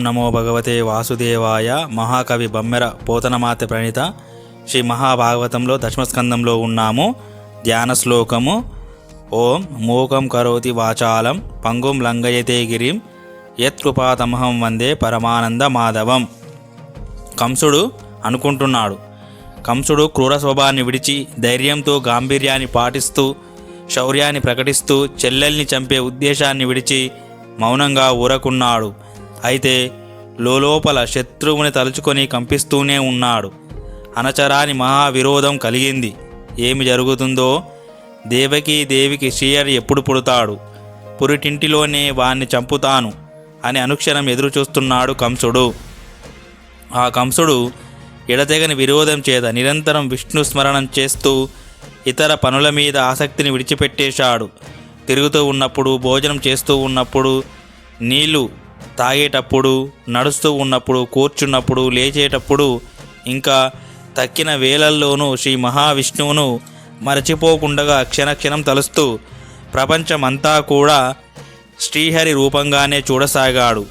నమో భగవతే వాసుదేవాయ మహాకవి బమ్మెర పోతనమాత ప్రణీత. శ్రీ మహాభాగవతంలో దశమస్కందంలో ఉన్నాము. ధ్యాన శ్లోకము. ఓం మూకం కరోతి వాచాలం పంగుం లంగయతే గిరిం యత్కృపాతమహం వందే పరమానంద మాధవం. కంసుడు అనుకుంటున్నాడు. కంసుడు క్రూర స్వభావాన్ని విడిచి ధైర్యంతో గాంభీర్యాన్ని పాటిస్తూ శౌర్యాన్ని ప్రకటిస్తూ చెల్లెల్ని చంపే ఉద్దేశాన్ని విడిచి మౌనంగా ఊరకున్నాడు. అయితే లోపల శత్రువుని తలుచుకొని కంపిస్తూనే ఉన్నాడు. అనచరాని మహావిరోధం కలిగింది. ఏమి జరుగుతుందో? దేవకి దేవికి శ్రీహరి ఎప్పుడు పుడతాడు? పురిటింటిలోనే వాణ్ణి చంపుతాను అని అనుక్షణం ఎదురు చూస్తున్నాడు కంసుడు. ఆ కంసుడు ఎడతెగని విరోధం చేత నిరంతరం విష్ణు స్మరణం చేస్తూ ఇతర పనుల మీద ఆసక్తిని విడిచిపెట్టేశాడు. తిరుగుతూ ఉన్నప్పుడు భోజనం చేస్తూ ఉన్నప్పుడు నీళ్ళు తాగేటప్పుడు నడుస్తూ ఉన్నప్పుడు కూర్చున్నప్పుడు లేచేటప్పుడు ఇంకా తక్కిన వేళల్లోనూ శ్రీ మహావిష్ణువును మరచిపోకుండగా క్షణక్షణం తలుస్తూ ప్రపంచమంతా కూడా శ్రీహరి రూపంగానే చూడసాగాడు.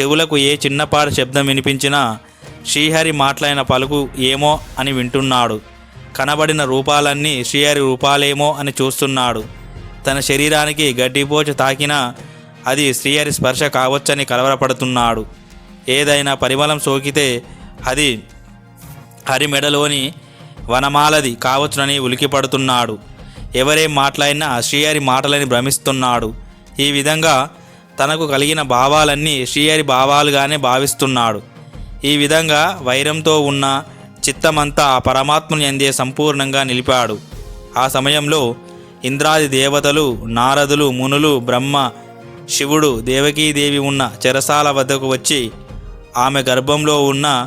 చెవులకు ఏ చిన్నపాటి శబ్దం వినిపించినా శ్రీహరి మాట్లాడిన పలుకు ఏమో అని వింటున్నాడు. కనబడిన రూపాలన్నీ శ్రీహరి రూపాలేమో అని చూస్తున్నాడు. తన శరీరానికి గడ్డిపోచ తాకినా అది శ్రీహరి స్పర్శ కావచ్చని కలవరపడుతున్నాడు. ఏదైనా పరిమళం సోకితే అది హరి మెడలోని వనమాలది కావచ్చునని ఉలికిపడుతున్నాడు. ఎవరేం మాట్లాడినా శ్రీహరి మాటలని భ్రమిస్తున్నాడు. ఈ విధంగా తనకు కలిగిన భావాలన్నీ శ్రీహరి భావాలుగానే భావిస్తున్నాడు. ఈ విధంగా వైరంతో ఉన్న చిత్తమంతా ఆ పరమాత్మని అందే సంపూర్ణంగా నిలిపాడు. ఆ సమయంలో ఇంద్రాది దేవతలు నారదులు మునులు బ్రహ్మ శివుడు దేవకీదేవి ఉన్న చెరసాల వద్దకు వచ్చి ఆమె గర్భంలో ఉన్న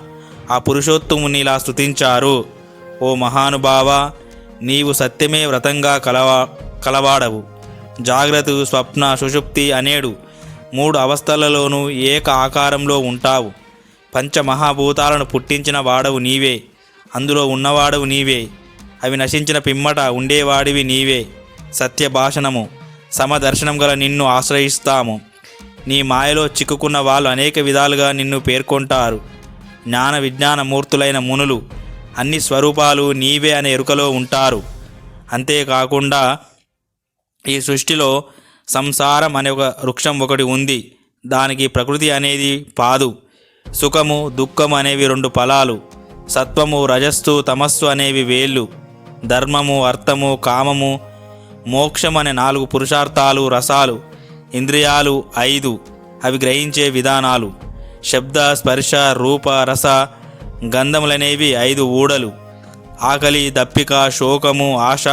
ఆ పురుషోత్తముని ఇలా స్తుతించారు. ఓ మహానుభావ నీవు సత్యమే వ్రతంగా కలవా కలవాడవు. జాగ్రత్త స్వప్న సుషుప్తి అనేడు మూడు అవస్థలలోనూ ఏక ఆకారంలో ఉంటావు. పంచమహాభూతాలను పుట్టించిన వాడవు నీవే. అందులో ఉన్నవాడవు నీవే. అవి నశించిన పిమ్మట ఉండేవాడివి నీవే. సత్య భాషణము సమదర్శనం గల నిన్ను ఆశ్రయిస్తాము. నీ మాయలో చిక్కుకున్న వాళ్ళు అనేక విధాలుగా నిన్ను పేర్కొంటారు. జ్ఞాన విజ్ఞాన మూర్తులైన మునులు అన్ని స్వరూపాలు నీవే అనే ఎరుకలో ఉంటారు. అంతేకాకుండా ఈ సృష్టిలో సంసారం అనే ఒక వృక్షం ఒకటి ఉంది. దానికి ప్రకృతి అనేది పాదు. సుఖము దుఃఖము అనేవి రెండు ఫలాలు. సత్వము రజస్సు తమస్సు అనేవి వేళ్ళు. ధర్మము అర్థము కామము మోక్షం అనే నాలుగు పురుషార్థాలు రసాలు ఇంద్రియాలు ఐదు. అవి గ్రహించే విధానాలు. శబ్ద స్పర్శ రూప రస గంధములనేవి ఐదు ఊడలు. ఆకలి దప్పిక శోకము ఆశ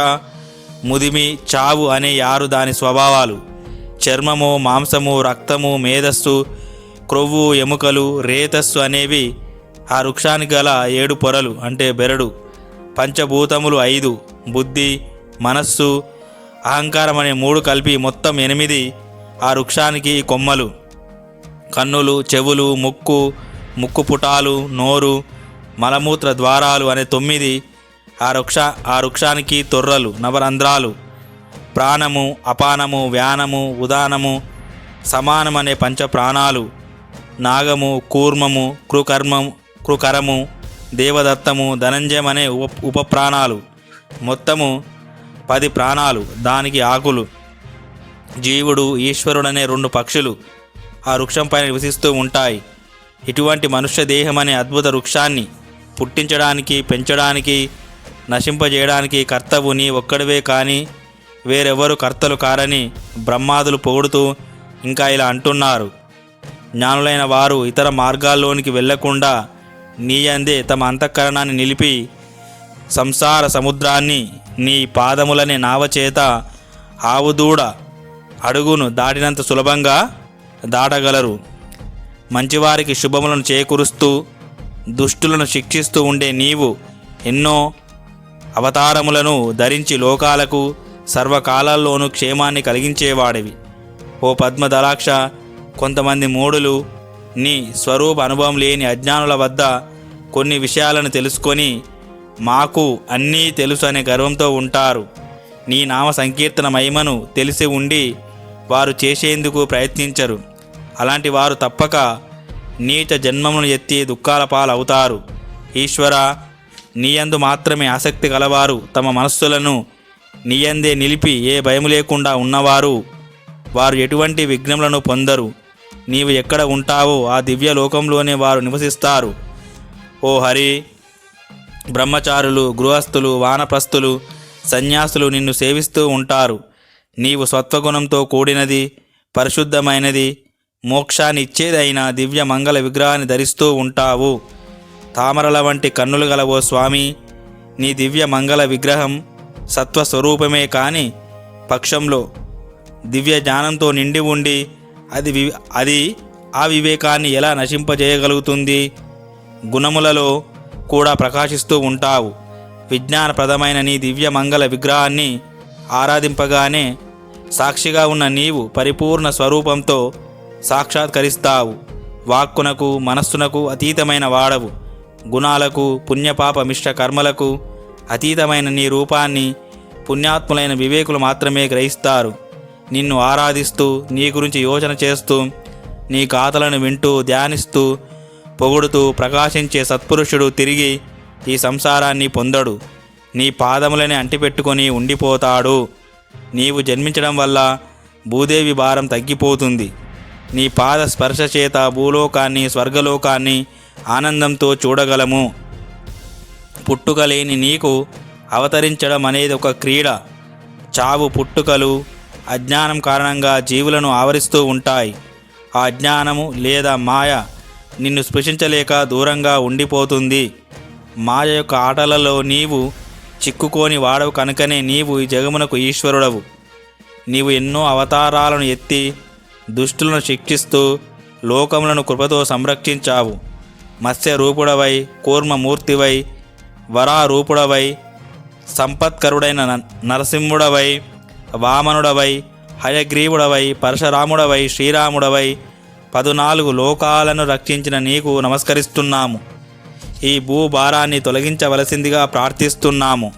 ముదిమి చావు అనే ఆరు దాని స్వభావాలు. చర్మము మాంసము రక్తము మేధస్సు క్రొవ్వు ఎముకలు రేతస్సు అనేవి ఆ వృక్షానికి గల ఏడు పొరలు అంటే బెరడు. పంచభూతములు ఐదు. బుద్ధి మనస్సు అహంకారం అనే మూడు కలిపి మొత్తం ఎనిమిది ఆ వృక్షానికి కొమ్మలు. కన్నులు చెవులు ముక్కు ముక్కు పుటాలు నోరు మలమూత్ర ద్వారాలు అనే తొమ్మిది ఆ వృక్ష ఆ వృక్షానికి తొర్రలు నవరంధ్రాలు. ప్రాణము అపానము వ్యానము ఉదానము సమానమనే పంచ ప్రాణాలు నాగము కూర్మము కృకర్మం కృకరము దేవదత్తము ధనంజయం అనే ఉప ఉపప్రాణాలు. మొత్తము పది ప్రాణాలు దానికి ఆకులు. జీవుడు ఈశ్వరుడు అనే రెండు పక్షులు ఆ వృక్షంపై నివసిస్తూ ఉంటాయి. ఇటువంటి మనుష్య దేహం అనే అద్భుత వృక్షాన్ని పుట్టించడానికి పెంచడానికి నశింపజేయడానికి కర్తవు నీ ఒక్కడివే కానీ వేరెవరు కర్తలు కారని బ్రహ్మాదులు పొగుడుతూ ఇంకా ఇలా అంటున్నారు. జ్ఞానులైన వారు ఇతర మార్గాల్లోనికి వెళ్ళకుండా నీ అందే తమ అంతఃకరణాన్ని నిలిపి సంసార సముద్రాన్ని నీ పాదములని నావచేత ఆవుదూడ అడుగును దాటినంత సులభంగా దాటగలరు. మంచివారికి శుభములను చేకూరుస్తూ దుష్టులను శిక్షిస్తూ ఉండే నీవు ఎన్నో అవతారములను ధరించి లోకాలకు సర్వకాలాల్లోనూ క్షేమాన్ని కలిగించేవాడివి. ఓ పద్మదలాక్ష కొంతమంది మూడులు నీ స్వరూప అనుభవం లేని అజ్ఞానుల వద్ద కొన్ని విషయాలను తెలుసుకొని మాకు అన్నీ తెలుసు అనే గర్వంతో ఉంటారు. నీ నామ సంకీర్తన మహిమను తెలిసి ఉండి వారు చేసేందుకు ప్రయత్నించరు. అలాంటి వారు తప్పక నీచ జన్మమును ఎత్తి దుఃఖాల పాలవుతారు. ఈశ్వర నీయందు మాత్రమే ఆసక్తి గలవారు తమ మనస్సులను నీయందే నిలిపి ఏ భయము లేకుండా ఉన్నవారు వారు ఎటువంటి విఘ్నములను పొందరు. నీవు ఎక్కడ ఉంటావో ఆ దివ్య లోకంలోనే వారు నివసిస్తారు. ఓ హరి బ్రహ్మచారులు గృహస్థులు వానప్రస్థులు సన్యాసులు నిన్ను సేవిస్తూ ఉంటారు. నీవు సత్వగుణంతో కూడినది పరిశుద్ధమైనది మోక్షాన్ని ఇచ్చేదైన దివ్య మంగళ విగ్రహాన్ని ధరిస్తూ ఉంటావు. తామరల వంటి కన్నులు గల ఓ స్వామి నీ దివ్య మంగళ విగ్రహం సత్వస్వరూపమే కాని పక్షంలో దివ్య జ్ఞానంతో నిండి ఉండి అది వి అది ఆ వివేకాన్ని ఎలా నశింపజేయగలుగుతుంది? గుణములలో కూడా ప్రకాశిస్తూ ఉంటావు. విజ్ఞానప్రదమైన నీ దివ్య మంగళ విగ్రహాన్ని ఆరాధింపగానే సాక్షిగా ఉన్న నీవు పరిపూర్ణ స్వరూపంతో సాక్షాత్కరిస్తావు. వాక్కునకు మనస్సునకు అతీతమైన వాడవు. గుణాలకు పుణ్యపాప మిశ్ర కర్మలకు అతీతమైన నీ రూపాన్ని పుణ్యాత్ములైన వివేకులు మాత్రమే గ్రహిస్తారు. నిన్ను ఆరాధిస్తూ నీ గురించి యోచన చేస్తూ నీ గాథలను వింటూ ధ్యానిస్తూ పొగుడుతూ ప్రకాశించే సత్పురుషుడు తిరిగి ఈ సంసారాన్ని పొందడు. నీ పాదములని అంటిపెట్టుకొని ఉండిపోతాడు. నీవు జన్మించడం వల్ల భూదేవి భారం తగ్గిపోతుంది. నీ పాద స్పర్శ చేత భూలోకాన్ని స్వర్గలోకాన్ని ఆనందంతో చూడగలము. పుట్టుక లేని నీకు అవతరించడం అనేది ఒక క్రీడ. చావు పుట్టుకలు అజ్ఞానం కారణంగా జీవులను ఆవరిస్తూ ఉంటాయి. ఆ అజ్ఞానము లేదా మాయ నిన్ను స్పృశించలేక దూరంగా ఉండిపోతుంది. మాయ యొక్క ఆటలలో నీవు చిక్కుకోని వాడవు కనుకనే నీవు ఈ జగమునకు ఈశ్వరుడవు. నీవు ఎన్నో అవతారాలను ఎత్తి దుష్టులను శిక్షిస్తూ లోకములను కృపతో సంరక్షించావు. మత్స్య రూపుడవై కూర్మమూర్తివై వరారూపుడవై సంపత్కరుడైన నరసింహుడవై వామనుడవై హయగ్రీవుడవై పరశురాముడవై శ్రీరాముడవై పదునాలుగు లోకాలను రక్షించిన నీకు నమస్కరిస్తున్నాము. ఈ భూభారాన్ని తొలగించవలసిందిగా ప్రార్థిస్తున్నాము.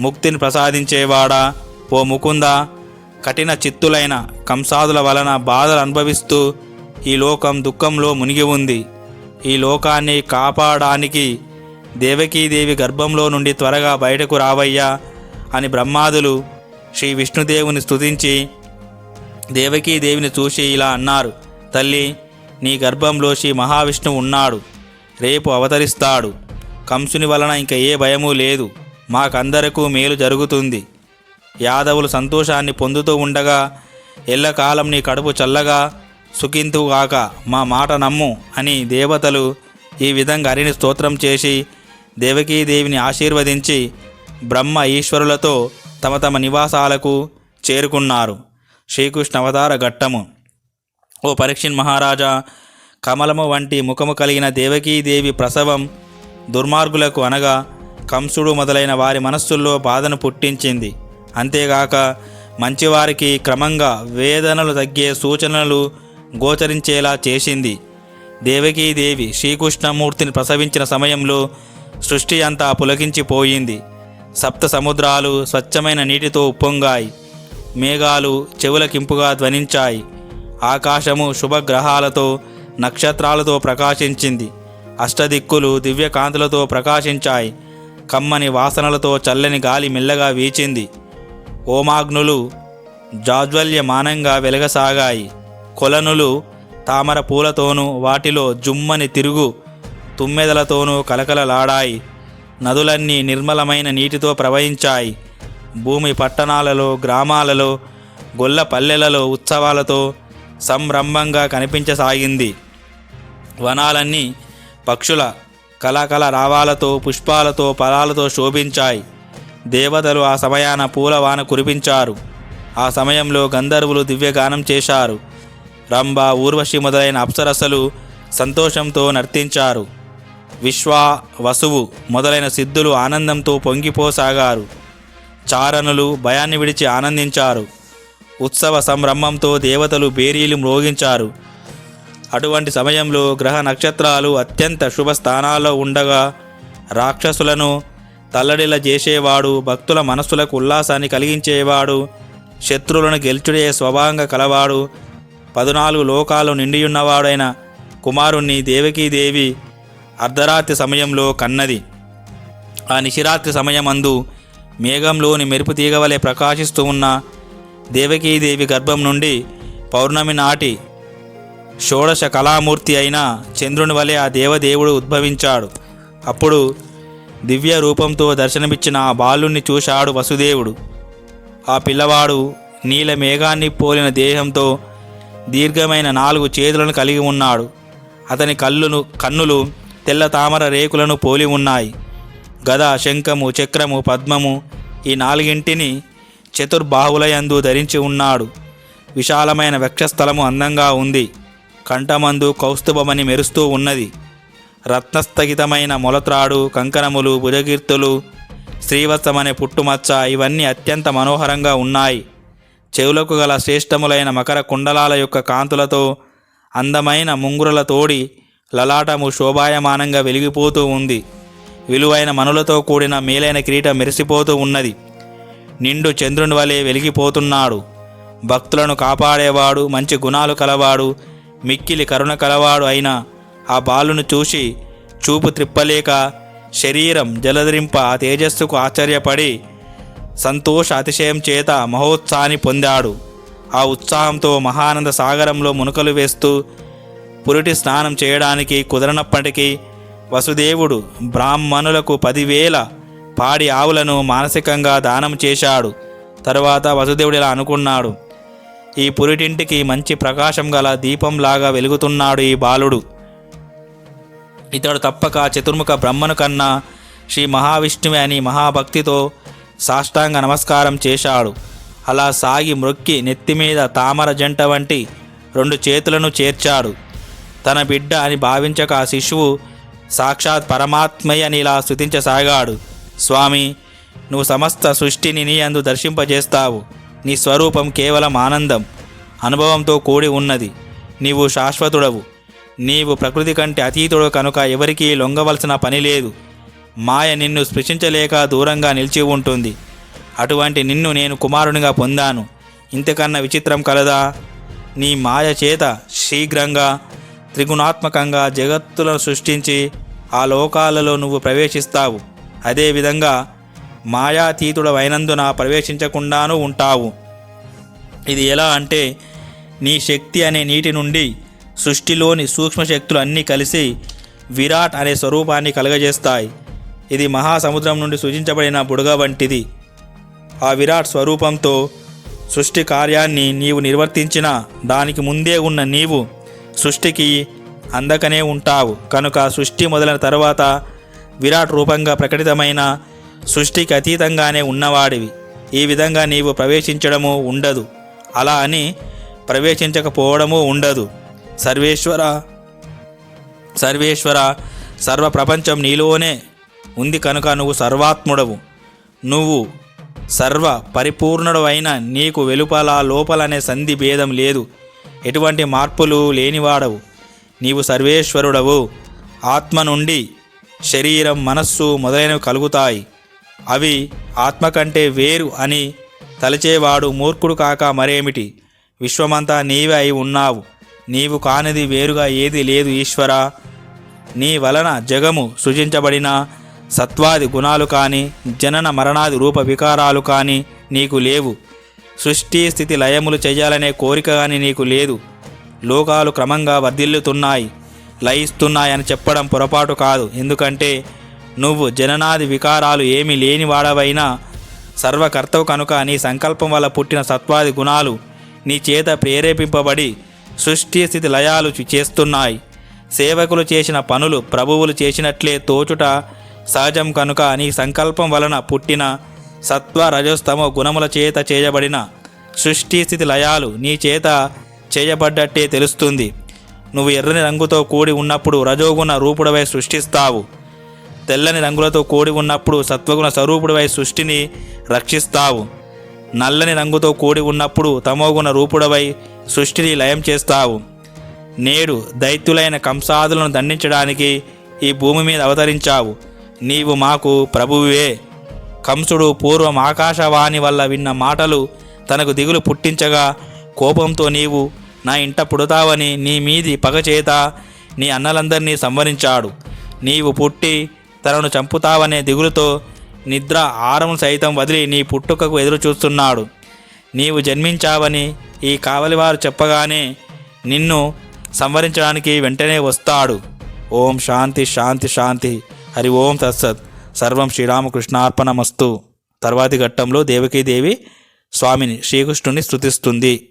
ముక్తిని ప్రసాదించేవాడా? ఓ ముకుంద కఠిన చిత్తులైన కంసాదుల వలన బాధలు అనుభవిస్తూ ఈ లోకం దుఃఖంలో మునిగి ఉంది. ఈ లోకాన్ని కాపాడడానికి దేవకీదేవి గర్భంలో నుండి త్వరగా బయటకు రావయ్యా అని బ్రహ్మాదులు శ్రీ విష్ణుదేవుని స్తుతించి దేవకీదేవిని చూసి ఇలా అన్నారు. తల్లి నీ గర్భంలో శ్రీ మహావిష్ణువు ఉన్నాడు. రేపు అవతరిస్తాడు. కంసుని వలన ఇంక ఏ భయమూ లేదు. మాకందరకు మేలు జరుగుతుంది. యాదవులు సంతోషాన్ని పొందుతూ ఉండగా ఎల్లకాలం నీ కడుపు చల్లగా సుఖింతుగాక మా మాట నమ్ము అని దేవతలు ఈ విధంగా హరిని స్తోత్రం చేసి దేవకీదేవిని ఆశీర్వదించి బ్రహ్మ ఈశ్వరులతో తమ తమ నివాసాలకు చేరుకున్నారు. శ్రీకృష్ణ అవతార ఘట్టము. ఓ పరీక్షిన్ మహారాజా కమలము వంటి ముఖము కలిగిన దేవకీదేవి ప్రసవం దుర్మార్గులకు అనగా కంసుడు మొదలైన వారి మనస్సుల్లో బాధను పుట్టించింది. అంతేగాక మంచివారికి క్రమంగా వేదనలు తగ్గే సూచనలు గోచరించేలా చేసింది. దేవకీదేవి శ్రీకృష్ణమూర్తిని ప్రసవించిన సమయంలో సృష్టి అంతా పులకించిపోయింది. సప్త సముద్రాలు స్వచ్ఛమైన నీటితో ఉప్పొంగాయి. మేఘాలు చెవులకింపుగా ధ్వనించాయి. ఆకాశము శుభగ్రహాలతో నక్షత్రాలతో ప్రకాశించింది. అష్టదిక్కులు దివ్యకాంతులతో ప్రకాశించాయి. కమ్మని వాసనలతో చల్లని గాలి మెల్లగా వీచింది. ఓమాగ్నులు జాజ్వల్యమానంగా వెలగసాగాయి. కొలనులు తామర పూలతోనూ వాటిలో జుమ్మని తిరుగు తుమ్మెదలతోనూ కలకలలాడాయి. నదులన్నీ నిర్మలమైన నీటితో ప్రవహించాయి. భూమి పట్టణాలలో గ్రామాలలో గొల్ల పల్లెలలో ఉత్సవాలతో సంరంభంగా కనిపించసాగింది. వనాలన్నీ పక్షుల కలకల రావాలతో పుష్పాలతో ఫలాలతో శోభించాయి. దేవతలు ఆ సమయాన పూలవాన కురిపించారు. ఆ సమయంలో గంధర్వులు దివ్యగానం చేశారు. రంభ ఊర్వశి మొదలైన అప్సరసలు సంతోషంతో నర్తించారు. విశ్వ వసువు మొదలైన సిద్ధులు ఆనందంతో పొంగిపోసాగారు. చారణులు భయాన్ని విడిచి ఆనందించారు. ఉత్సవ సంరంభంతో దేవతలు బేరీలు మ్రోగించారు. అటువంటి సమయంలో గ్రహ నక్షత్రాలు అత్యంత శుభ స్థానాల్లో ఉండగా రాక్షసులను తల్లడిల చేసేవాడు భక్తుల మనస్సులకు ఉల్లాసాన్ని కలిగించేవాడు శత్రువులను గెలుచుడే స్వభావంగా కలవాడు పదునాలుగు లోకాలు నిండియున్నవాడైన కుమారుణ్ణి దేవకీదేవి అర్ధరాత్రి సమయంలో కన్నది. ఆ నిశిరాత్రి సమయమందు మేఘంలోని మెరుపు తీగవలే ప్రకాశిస్తూ ఉన్న దేవకీదేవి గర్భం నుండి పౌర్ణమి నాటి షోడశ కళామూర్తి అయిన చంద్రుని వలె ఆ దేవదేవుడు ఉద్భవించాడు. అప్పుడు దివ్య రూపంతో దర్శనమిచ్చిన ఆ బాలుణ్ణి చూశాడు వసుదేవుడు. ఆ పిల్లవాడు నీల మేఘాన్ని పోలిన దేహంతో దీర్ఘమైన నాలుగు చేతులను కలిగి ఉన్నాడు. అతని కళ్ళును కన్నులు తెల్ల తామర రేకులను పోలి ఉన్నాయి. గద శంఖము చక్రము పద్మము ఈ నాలుగింటిని చతుర్బాహులయందు ధరించి ఉన్నాడు. విశాలమైన వక్షస్థలము అందంగా ఉంది. కంఠమందు కౌస్తుభమని మెరుస్తూ ఉన్నది. రత్నస్థగితమైన మొలత్రాడు కంకణములు భుజకీర్తులు శ్రీవత్సమనే పుట్టుమచ్చ ఇవన్నీ అత్యంత మనోహరంగా ఉన్నాయి. చెవులకు గల శ్రేష్టములైన మకర కుండలాల యొక్క కాంతులతో అందమైన ముంగురుల తోడి లలాటము శోభాయమానంగా వెలిగిపోతూ ఉంది. విలువైన మనులతో కూడిన మేలైన కిరీటం మెరిసిపోతూ ఉన్నది. నిండు చంద్రుని వలె వెలిగిపోతున్నాడు. భక్తులను కాపాడేవాడు మంచి గుణాలు కలవాడు మిక్కిలి కరుణ కలవాడు అయిన ఆ బాలును చూసి చూపు త్రిప్పలేక శరీరం జలధరింప ఆ తేజస్సుకు ఆశ్చర్యపడి సంతోష అతిశయం చేత మహోత్సాహాన్ని పొందాడు. ఆ ఉత్సాహంతో మహానంద సాగరంలో మునుకలు వేస్తూ పురిటి స్నానం చేయడానికి కుదరనప్పటికీ వసుదేవుడు బ్రాహ్మణులకు పదివేల పాడి ఆవులను మానసికంగా దానం చేశాడు. తరువాత వసుదేవుడు ఇలా అనుకున్నాడు. ఈ పురిటింటికి మంచి ప్రకాశం గల దీపంలాగా వెలుగుతున్నాడు ఈ బాలుడు. ఇతడు తప్పక చతుర్ముఖ బ్రహ్మను కన్నా శ్రీ మహావిష్ణువే అని మహాభక్తితో సాష్టాంగ నమస్కారం చేశాడు. అలా సాగి మృక్కి నెత్తిమీద తామర జంట వంటి రెండు చేతులను చేర్చాడు. తన బిడ్డ అని భావించక ఆ శిశువు సాక్షాత్ పరమాత్మయ్య అని ఇలా స్తుతించసాగాడు. స్వామి నువ్వు సమస్త సృష్టిని నీ అందు దర్శింపజేస్తావు. నీ స్వరూపం కేవలం ఆనందం అనుభవంతో కూడి ఉన్నది. నీవు శాశ్వతుడవు. నీవు ప్రకృతి కంటే అతీతుడు కనుక ఎవరికీ లొంగవలసిన పని లేదు. మాయ నిన్ను స్పృశించలేక దూరంగా నిలిచి ఉంటుంది. అటువంటి నిన్ను నేను కుమారునిగా పొందాను. ఇంతకన్నా విచిత్రం కలదా? నీ మాయ చేత శీఘ్రంగా త్రిగుణాత్మకంగా జగత్తులను సృష్టించి ఆ లోకాలలో నువ్వు ప్రవేశిస్తావు. అదేవిధంగా మాయాతీతుడవైనందున ప్రవేశించకుండానూ ఉంటావు. ఇది ఎలా అంటే నీ శక్తి అనే నీటి నుండి సృష్టిలోని సూక్ష్మ శక్తులు అన్నీ కలిసి విరాట్ అనే స్వరూపాన్ని కలగజేస్తాయి. ఇది మహాసముద్రం నుండి సృజించబడిన బుడగ వంటిది. ఆ విరాట్ స్వరూపంతో సృష్టి కార్యాన్ని నీవు నిర్వర్తించిన దానికి ముందే ఉన్న నీవు సృష్టికి అందకనే ఉంటావు. కనుక సృష్టి మొదలైన తర్వాత విరాట్ రూపంగా ప్రకటితమైన సృష్టికి అతీతంగానే ఉన్నవాడివి. ఈ విధంగా నీవు ప్రవేశించడము ఉండదు. అలా అని ప్రవేశించకపోవడము ఉండదు. సర్వేశ్వర సర్వేశ్వర సర్వ ప్రపంచం నీలోనే ఉంది కనుక నువ్వు సర్వాత్ముడవు. నువ్వు సర్వ పరిపూర్ణుడు అయిన నీకు వెలుపల లోపలనే సంధి భేదం లేదు. ఎటువంటి మార్పులు లేనివాడవు. నీవు సర్వేశ్వరుడవు. ఆత్మ నుండి శరీరం మనస్సు మొదలైనవి కలుగుతాయి. అవి ఆత్మ కంటే వేరు అని తలచేవాడు మూర్ఖుడు కాక మరేమిటి? విశ్వమంతా నీవే అయి ఉన్నావు. నీవు కానిది వేరుగా ఏది లేదు ఈశ్వరా. నీ వలన జగము సృజించబడిన సత్వాది గుణాలు కానీ జనన మరణాది రూప వికారాలు కానీ నీకు లేవు. సృష్టి స్థితి లయములు చేయాలనే కోరిక కానీ నీకు లేదు. లోకాలు క్రమంగా వర్ధిల్లుతున్నాయి. లయిస్తున్నాయని చెప్పడం పొరపాటు కాదు. ఎందుకంటే నువ్వు జననాది వికారాలు ఏమీ లేని వాడవైనా సర్వకర్తవు కనుక నీ సంకల్పం వల్ల పుట్టిన సత్వాది గుణాలు నీ చేత ప్రేరేపింపబడి సృష్టి స్థితి లయాలు చేస్తున్నాయి. సేవకులు చేసిన పనులు ప్రభువులు చేసినట్లే తోచుట సహజం కనుక నీ సంకల్పం వలన పుట్టిన సత్వ రజస్తమో గుణముల చేత చేయబడిన సృష్టి స్థితి లయాలు నీ చేత చేయబడ్డట్టే తెలుస్తుంది. నువ్వు ఎర్రని రంగుతో కూడి ఉన్నప్పుడు రజోగుణ రూపుడవై సృష్టిస్తావు. తెల్లని రంగులతో కూడి ఉన్నప్పుడు సత్వగుణ స్వరూపుడవై సృష్టిని రక్షిస్తావు. నల్లని రంగుతో కూడి ఉన్నప్పుడు తమోగుణ రూపుడవై సృష్టిని లయం చేస్తావు. నేడు దైత్యులైన కంసాదులను దండించడానికి ఈ భూమి మీద అవతరించావు. నీవు మాకు ప్రభువే. కంసుడు పూర్వం ఆకాశవాణి వల్ల విన్న మాటలు తనకు దిగులు పుట్టించగా కోపంతో నీవు నా ఇంట పుడతావని నీ మీది పగచేత నీ అన్నలందరినీ సంవరించాడు. నీవు పుట్టి తనను చంపుతావనే దిగులుతో నిద్ర ఆరం సైతం వదిలి నీ పుట్టుకకు ఎదురు చూస్తున్నాడు. నీవు జన్మించావని ఈ కావలివారు చెప్పగానే నిన్ను సంవరించడానికి వెంటనే వస్తాడు. ఓం శాంతి శాంతి శాంతి. హరి ఓం తత్సత్. సర్వం శ్రీరామకృష్ణార్పణమస్తు. తర్వాతి ఘట్టంలో దేవకీదేవి స్వామిని శ్రీకృష్ణుని స్తుతిస్తుంది.